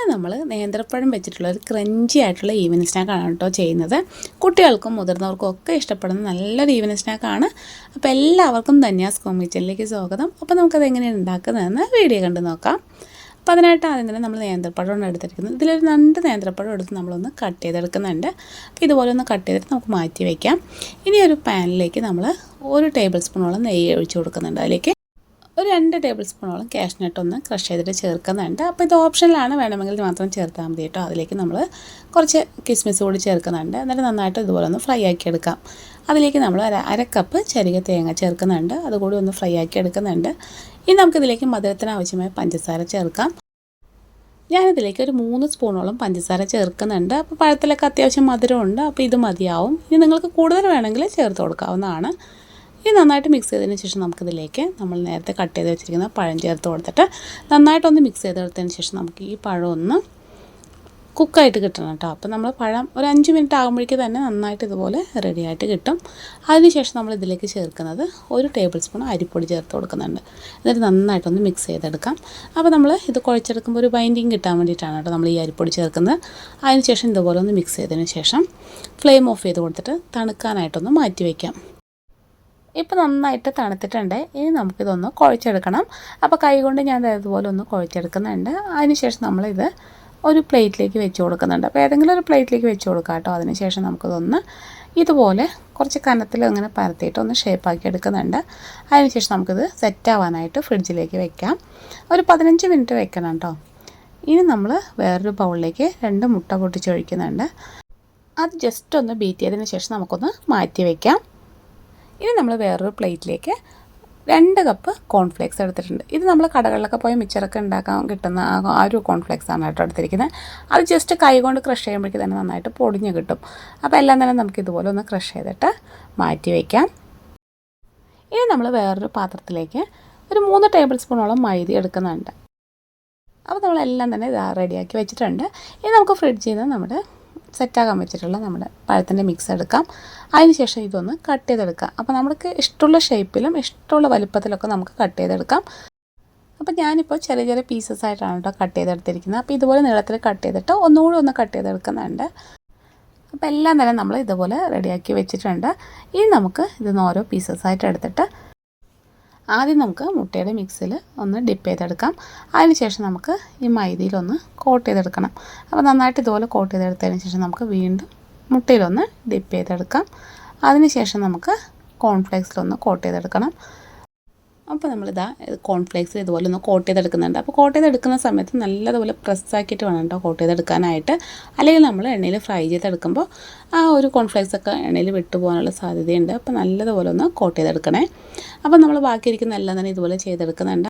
ഇന്ന് നമ്മൾ നേന്ത്രപ്പഴം വെച്ചിട്ടുള്ള ഒരു ക്രഞ്ചി ആയിട്ടുള്ള ഈവനിങ് സ്നാക്കാണ് കേട്ടോ ചെയ്യുന്നത്. കുട്ടികൾക്കും മുതിർന്നവർക്കും ഒക്കെ ഇഷ്ടപ്പെടുന്ന നല്ലൊരു ഈവനിങ് സ്നാക്കാണ് അപ്പോൾ എല്ലാവർക്കും ധന്യാസ് കോം കിച്ചണിലേക്ക് സ്വാഗതം. അപ്പോൾ നമുക്കത് എങ്ങനെയാണ് ഉണ്ടാക്കുന്നതെന്ന് വീഡിയോ കണ്ട് നോക്കാം. അപ്പോൾ അതിനായിട്ട് ആദ്യം തന്നെ നമ്മൾ നേന്ത്രപ്പഴമാണ് എടുത്തിരിക്കുന്നത്. ഇതിലൊരു രണ്ട് നേന്ത്രപ്പഴം എടുത്ത് നമ്മളൊന്ന് കട്ട് ചെയ്തെടുക്കുന്നുണ്ട്. അപ്പോൾ ഇതുപോലെ ഒന്ന് കട്ട് ചെയ്തിട്ട് നമുക്ക് മാറ്റി വയ്ക്കാം ഇനി ഒരു പാനിലേക്ക് നമ്മൾ ഒരു ടേബിൾ സ്പൂണോളം നെയ്യ് ഒഴിച്ച് കൊടുക്കുന്നുണ്ട് അതിലേക്ക്. ഒരു രണ്ട് ടേബിൾ സ്പൂണോളം കാഷ്നട്ട് ഒന്ന് ക്രഷ് ചെയ്തിട്ട് ചേർക്കുന്നുണ്ട്. അപ്പോൾ ഇത് ഓപ്ഷനിലാണ് വേണമെങ്കിൽ മാത്രം ചേർത്താൽ മതി കേട്ടോ. അതിലേക്ക് നമ്മൾ കുറച്ച് കിസ്മിസ് കൂടി ചേർക്കുന്നുണ്ട്. എന്നിട്ട് നന്നായിട്ട് ഇതുപോലെ ഒന്ന് ഫ്രൈ ആക്കി എടുക്കാം. അതിലേക്ക് നമ്മൾ അര അര കപ്പ് ചരിക തേങ്ങ ചേർക്കുന്നുണ്ട്. അതുകൂടി ഒന്ന് ഫ്രൈ ആക്കി എടുക്കുന്നുണ്ട്. ഇനി നമുക്കിതിലേക്ക് മധുരത്തിന് ആവശ്യമായ പഞ്ചസാര ചേർക്കാം. ഞാനിതിലേക്ക് ഒരു മൂന്ന് സ്പൂണോളം പഞ്ചസാര ചേർക്കുന്നുണ്ട്. അപ്പോൾ പഴത്തിലൊക്കെ അത്യാവശ്യം മധുരമുണ്ട്. അപ്പോൾ ഇത് മതിയാവും. ഇനി നിങ്ങൾക്ക് കൂടുതൽ വേണമെങ്കിൽ ചേർത്ത് കൊടുക്കാവുന്നതാണ്. ഇനി നന്നായിട്ട് മിക്സ് ചെയ്തതിന് ശേഷം നമുക്കിതിലേക്ക് നമ്മൾ നേരത്തെ കട്ട് ചെയ്ത് വെച്ചിരിക്കുന്ന പഴം ചേർത്ത് കൊടുത്തിട്ട് നന്നായിട്ടൊന്ന് മിക്സ് ചെയ്തെടുത്തതിന് ശേഷം നമുക്ക് ഈ പഴം ഒന്ന് കുക്കായിട്ട് കിട്ടണം കേട്ടോ അപ്പോൾ നമ്മൾ പഴം ഒരു അഞ്ച് മിനിറ്റ് ആകുമ്പോഴേക്ക് തന്നെ നന്നായിട്ട് ഇതുപോലെ റെഡിയായിട്ട് കിട്ടും. അതിനുശേഷം നമ്മൾ ഇതിലേക്ക് ചേർക്കുന്നത് ഒരു ടേബിൾ സ്പൂൺ അരിപ്പൊടി ചേർത്ത് കൊടുക്കുന്നുണ്ട്. എന്നിട്ട് നന്നായിട്ടൊന്ന് മിക്സ് ചെയ്തെടുക്കാം. അപ്പോൾ നമ്മൾ ഇത് കുഴച്ചെടുക്കുമ്പോൾ ഒരു ബൈൻഡിങ് കിട്ടാൻ വേണ്ടിയിട്ടാണ് കേട്ടോ നമ്മൾ ഈ അരിപ്പൊടി ചേർക്കുന്നത്. അതിനുശേഷം ഇതുപോലെ ഒന്ന് മിക്സ് ചെയ്തതിന് ശേഷം ഫ്ലെയിം ഓഫ് ചെയ്ത് കൊടുത്തിട്ട് തണുക്കാനായിട്ടൊന്ന് മാറ്റി വയ്ക്കാം ഇപ്പോൾ നന്നായിട്ട് തണുത്തിട്ടുണ്ട്. ഇനി നമുക്കിതൊന്ന് കുഴച്ചെടുക്കണം. അപ്പോൾ കൈ കൊണ്ട് ഞാൻ ഇതുപോലെ ഒന്ന് കുഴച്ചെടുക്കുന്നുണ്ട്. അതിനുശേഷം നമ്മളിത് ഒരു പ്ലേറ്റിലേക്ക് വെച്ച് കൊടുക്കുന്നുണ്ട്. അപ്പോൾ ഏതെങ്കിലും ഒരു പ്ലേറ്റിലേക്ക് വെച്ച് കൊടുക്കാം കേട്ടോ. അതിനുശേഷം നമുക്കിതൊന്ന് ഇതുപോലെ കുറച്ച് കനത്തിൽ അങ്ങനെ പരത്തിയിട്ട് ഒന്ന് ഷേപ്പാക്കി എടുക്കുന്നുണ്ട്. അതിനുശേഷം നമുക്കിത് സെറ്റാവാനായിട്ട് ഫ്രിഡ്ജിലേക്ക് വെക്കാം. ഒരു പതിനഞ്ച് മിനിറ്റ് വെക്കണം കേട്ടോ. ഇനി നമ്മൾ വേറൊരു ബൗളിലേക്ക് രണ്ട് മുട്ട പൊട്ടിച്ചൊഴിക്കുന്നുണ്ട്. അത് ജസ്റ്റ് ഒന്ന് ബീറ്റ് ചെയ്തതിന് ശേഷം നമുക്കൊന്ന് മാറ്റി വയ്ക്കാം ഇനി നമ്മൾ വേറൊരു പ്ലേറ്റിലേക്ക് രണ്ട് കപ്പ് കോൺഫ്ലേക്സ് എടുത്തിട്ടുണ്ട്. ഇത് നമ്മൾ കടകളിലൊക്കെ പോയി മിച്ചറൊക്കെ ഉണ്ടാക്കാൻ കിട്ടുന്ന ആ ഒരു കോൺഫ്ലേക്സ് ആണ് കേട്ടോ എടുത്തിരിക്കുന്നത് അത് ജസ്റ്റ് കൈ കൊണ്ട് ക്രഷ് ചെയ്യുമ്പോഴേക്ക് തന്നെ നന്നായിട്ട് പൊടിഞ്ഞ് കിട്ടും. അപ്പോൾ എല്ലാം തന്നെ നമുക്ക് ഇതുപോലെ ഒന്ന് ക്രഷ് ചെയ്തിട്ട് മാറ്റി വയ്ക്കാം ഇനി നമ്മൾ വേറൊരു പാത്രത്തിലേക്ക് ഒരു മൂന്ന് ടേബിൾ സ്പൂണോളം മൈദ എടുക്കുന്നുണ്ട്. അപ്പോൾ നമ്മളെല്ലാം തന്നെ ഇതാ റെഡിയാക്കി വെച്ചിട്ടുണ്ട്. ഇനി നമുക്ക് ഫ്രിഡ്ജിൽ നിന്ന് നമ്മുടെ സെറ്റാക്കാൻ വെച്ചിട്ടുള്ള നമ്മുടെ പഴത്തിന്റെ മിക്സ് എടുക്കാം. അതിനുശേഷം ഇതൊന്ന് കട്ട് ചെയ്തെടുക്കാം. അപ്പോൾ നമുക്ക് ഇഷ്ടമുള്ള ഷേപ്പിലും ഇഷ്ടമുള്ള വലുപ്പത്തിലൊക്കെ നമുക്ക് കട്ട് ചെയ്തെടുക്കാം. അപ്പോൾ ഞാനിപ്പോൾ ചെറിയ ചെറിയ പീസസ് ആയിട്ടാണ് കേട്ടോ കട്ട് ചെയ്തെടുത്തിരിക്കുന്നത്. അപ്പോൾ ഇതുപോലെ നീളത്തിൽ കട്ട് ചെയ്തിട്ട് ഒന്നുകൂടി ഒന്ന് കട്ട് ചെയ്തെടുക്കുന്നുണ്ട്. അപ്പോൾ എല്ലാം തന്നെ നമ്മൾ ഇതുപോലെ റെഡിയാക്കി വെച്ചിട്ടുണ്ട്. ഇനി നമുക്ക് ഇതിന്ന് ഓരോ പീസസ് ആയിട്ട് എടുത്തിട്ട് ആദ്യം നമുക്ക് മുട്ടയുടെ മിക്സിൽ ഒന്ന് ഡിപ്പ് ചെയ്തെടുക്കാം. അതിനുശേഷം നമുക്ക് ഈ മൈദയിലൊന്ന് കോട്ട് ചെയ്തെടുക്കണം. അപ്പോൾ നന്നായിട്ട് ഇതുപോലെ കോട്ട് ചെയ്തെടുത്തതിന് ശേഷം നമുക്ക് വീണ്ടും മുട്ടയിലൊന്ന് ഡിപ്പ് ചെയ്തെടുക്കാം. അതിനുശേഷം നമുക്ക് കോൺഫ്ലേക്സിലൊന്ന് കോട്ട് ചെയ്തെടുക്കണം. അപ്പോൾ നമ്മളിതാ കോൺഫ്ലേക്സിൽ ഇതുപോലെ ഒന്ന് കോട്ട് ചെയ്തെടുക്കുന്നുണ്ട്. അപ്പോൾ കോട്ട് ചെയ്തെടുക്കുന്ന സമയത്ത് നല്ലതുപോലെ പ്രസ്സാക്കിയിട്ട് വേണം കേട്ടോ കോട്ട് ചെയ്തെടുക്കാനായിട്ട്. അല്ലെങ്കിൽ നമ്മൾ എണ്ണയിൽ ഫ്രൈ ചെയ്തെടുക്കുമ്പോൾ ആ ഒരു കോൺഫ്ലേക്സ് ഒക്കെ എണ്ണയിൽ വിട്ടുപോകാനുള്ള സാധ്യതയുണ്ട്. അപ്പോൾ നല്ലതുപോലെ ഒന്ന് കോട്ട് ചെയ്തെടുക്കണേ. അപ്പോൾ നമ്മൾ ബാക്കിയിരിക്കുന്ന എല്ലാം തന്നെ ഇതുപോലെ ചെയ്തെടുക്കുന്നുണ്ട്.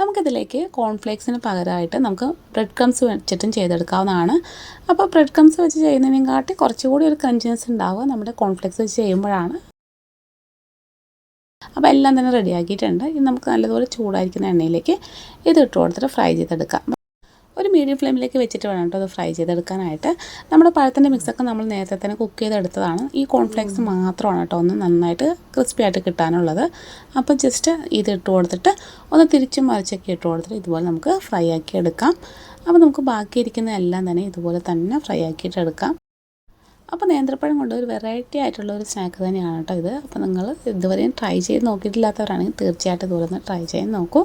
നമുക്കിതിലേക്ക് കോൺഫ്ലേക്സിന് പകരമായിട്ട് നമുക്ക് ബ്രെഡ് ക്രംസ് വെച്ചിട്ടും ചെയ്തെടുക്കാവുന്നതാണ്. അപ്പോൾ ബ്രെഡ് ക്രംസ് വെച്ച് ചെയ്യുന്നതിനെയും കാട്ടി കുറച്ചുകൂടി ഒരു ക്രഞ്ചിനെസ് ഉണ്ടാവുക നമ്മുടെ കോൺഫ്ലേക്സ് വെച്ച് ചെയ്യുമ്പോഴാണ്. അപ്പോൾ എല്ലാം തന്നെ റെഡിയാക്കിയിട്ടുണ്ട്. ഇനി നമുക്ക് നല്ലതുപോലെ ചൂടായിരിക്കുന്ന എണ്ണയിലേക്ക് ഇത് ഇട്ട് കൊടുത്തിട്ട് ഫ്രൈ ചെയ്തെടുക്കാം. ഒരു മീഡിയം ഫ്ലെയിമിലേക്ക് വെച്ചിട്ട് വേണം കേട്ടോ അത് ഫ്രൈ ചെയ്തെടുക്കാനായിട്ട്. നമ്മുടെ പഴത്തിന്റെ മിക്സൊക്കെ നമ്മൾ നേരത്തെ തന്നെ കുക്ക് ചെയ്തെടുത്തതാണ്. ഈ കോൺഫ്ലേക്സ് മാത്രമാണ് കേട്ടോ ഒന്ന് നന്നായിട്ട് ക്രിസ്പി ആയിട്ട് കിട്ടാനുള്ളത്. അപ്പോൾ ജസ്റ്റ് ഇത് ഇട്ട് കൊടുത്തിട്ട് ഒന്ന് തിരിച്ചും മറിച്ചൊക്കെ ഇട്ട് കൊടുത്തിട്ട് ഇതുപോലെ നമുക്ക് ഫ്രൈ ആക്കി എടുക്കാം. അപ്പോൾ നമുക്ക് ബാക്കിയിരിക്കുന്ന എല്ലാം തന്നെ ഇതുപോലെ തന്നെ ഫ്രൈ ആക്കിയിട്ട് എടുക്കാം. അപ്പോൾ നേന്ത്രപ്പഴം കൊണ്ട് ഒരു വെറൈറ്റി ആയിട്ടുള്ള ഒരു സ്നാക്ക് തന്നെയാണ് കേട്ടോ ഇത്. അപ്പോൾ നിങ്ങൾ ഇതുവരെയും ട്രൈ ചെയ്ത് നോക്കിയിട്ടില്ലാത്തവരാണെങ്കിൽ തീർച്ചയായിട്ടും ഇതുപോലെ ഒന്ന് ട്രൈ ചെയ്ത് നോക്കൂ.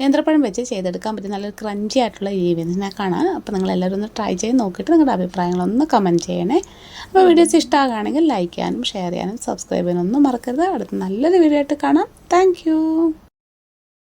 നേന്ത്രപ്പഴം വെച്ച് ചെയ്തെടുക്കാൻ പറ്റിയ നല്ലൊരു ക്രഞ്ചി ആയിട്ടുള്ള ഈവനിങ് സ്നാക്കാണ് അപ്പോൾ നിങ്ങൾ എല്ലാവരും ഒന്ന് ട്രൈ ചെയ്ത് നോക്കിയിട്ട് നിങ്ങളുടെ അഭിപ്രായങ്ങളൊന്ന് കമന്റ് ചെയ്യണേ. അപ്പോൾ വീഡിയോസ് ഇഷ്ടമാകുകയാണെങ്കിൽ ലൈക്ക് ചെയ്യാനും ഷെയർ ചെയ്യാനും സബ്സ്ക്രൈബ് ചെയ്യാനും ഒന്നും മറക്കരുത്. അടുത്ത നല്ലൊരു വീഡിയോ ആയിട്ട് കാണാം. താങ്ക്